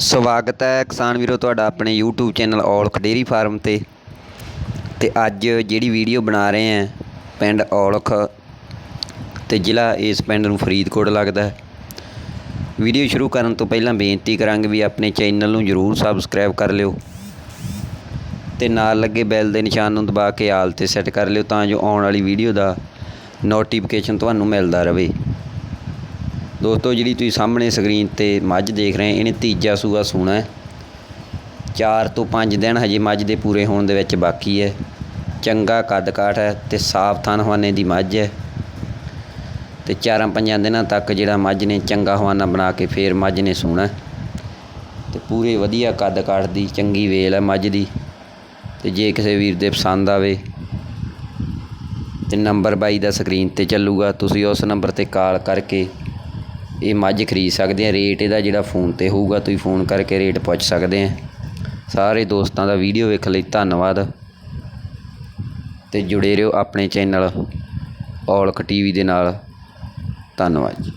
ਸਵਾਗਤ ਹੈ ਕਿਸਾਨ ਵੀਰੋ ਤੁਹਾਡਾ ਆਪਣੇ YouTube channel Aulakh dairy farm ਤੇ। ਤੇ ਅੱਜ ਜਿਹੜੀ ਵੀਡੀਓ ਬਣਾ ਰਹੇ ਹਾਂ ਪਿੰਡ ਔਲਖ ਤੇ ਜ਼ਿਲ੍ਹਾ ਇਸ ਪਿੰਡ ਨੂੰ ਫਰੀਦਕੋਟ ਲੱਗਦਾ ਹੈ। ਵੀਡੀਓ ਸ਼ੁਰੂ ਕਰਨ ਤੋਂ ਪਹਿਲਾਂ ਬੇਨਤੀ ਕਰਾਂਗੇ ਵੀ ਆਪਣੇ ਚੈਨਲ ਨੂੰ ਜਰੂਰ ਸਬਸਕ੍ਰਾਈਬ ਕਰ ਲਿਓ ਤੇ ਨਾਲ ਲੱਗੇ ਬੈਲ ਦੇ ਨਿਸ਼ਾਨ ਨੂੰ ਦਬਾ ਕੇ ਆਲ ਤੇ ਸੈੱਟ ਕਰ ਲਿਓ ਤਾਂ ਜੋ ਆਉਣ ਵਾਲੀ ਵੀਡੀਓ ਦਾ ਨੋਟੀਫਿਕੇਸ਼ਨ ਤੁਹਾਨੂੰ ਮਿਲਦਾ ਰਹੇ। ਦੋਸਤੋ, ਜਿਹੜੀ ਤੁਸੀਂ ਸਾਹਮਣੇ ਸਕਰੀਨ ਤੇ ਮੱਝ ਦੇਖ ਰਹੇ ਇਹਨੇ ਤੀਜਾ ਸੂਆ ਸੂਣਾ ਹੈ। 4 ਤੋਂ 5 ਦਿਨ ਹਜੇ ਮੱਝ ਦੇ ਪੂਰੇ ਹੋਣ ਦੇ ਵਿੱਚ ਬਾਕੀ ਹੈ। ਚੰਗਾ ਕੱਦ ਕਾਠ ਹੈ ਤੇ ਸਾਫ਼ ਥਣ ਹਵਾਨੇ ਦੀ ਮੱਝ ਹੈ। ਤੇ ਚਾਰਾਂ ਪੰਜਾਂ ਦਿਨਾਂ ਤੱਕ ਜਿਹੜਾ ਮੱਝ ਨੇ ਚੰਗਾ ਹਵਾਨਾ ਬਣਾ ਕੇ ਫੇਰ ਮੱਝ ਨੇ ਸੂਣਾ ਹੈ। ਤੇ ਪੂਰੇ ਵਧੀਆ ਕੱਦ ਕਾਠ ਦੀ ਚੰਗੀ ਵੇਲ ਹੈ ਮੱਝ ਦੀ। ਤੇ ਜੇ ਕਿਸੇ ਵੀਰ ਦੇ ਪਸੰਦ ਆਵੇ ਤੇ ਨੰਬਰ ਬਾਈ ਦਾ ਸਕਰੀਨ ਤੇ ਚੱਲੂਗਾ। ਤੁਸੀਂ ਉਸ ਨੰਬਰ ਤੇ ਕਾਲ ਕਰਕੇ ਇਹ ਮੱਝ ਖਰੀਦ ਸਕਦੇ ਆ ਰੇਟ ਇਹਦਾ ਜਿਹੜਾ ਫੋਨ ਤੇ ਹੋਊਗਾ, ਤੁਸੀਂ ਫੋਨ ਕਰਕੇ ਰੇਟ ਪੁੱਛ ਸਕਦੇ ਆ ਸਾਰੇ ਦੋਸਤਾਂ ਦਾ ਵੀਡੀਓ ਵੇਖਣ ਲਈ, ਧੰਨਵਾਦ। ਅਤੇ ਜੁੜੇ ਰਹੋ ਆਪਣੇ ਚੈਨਲ ਔਲਖ ਟੀਵੀ ਦੇ ਨਾਲ। ਧੰਨਵਾਦ ਜੀ।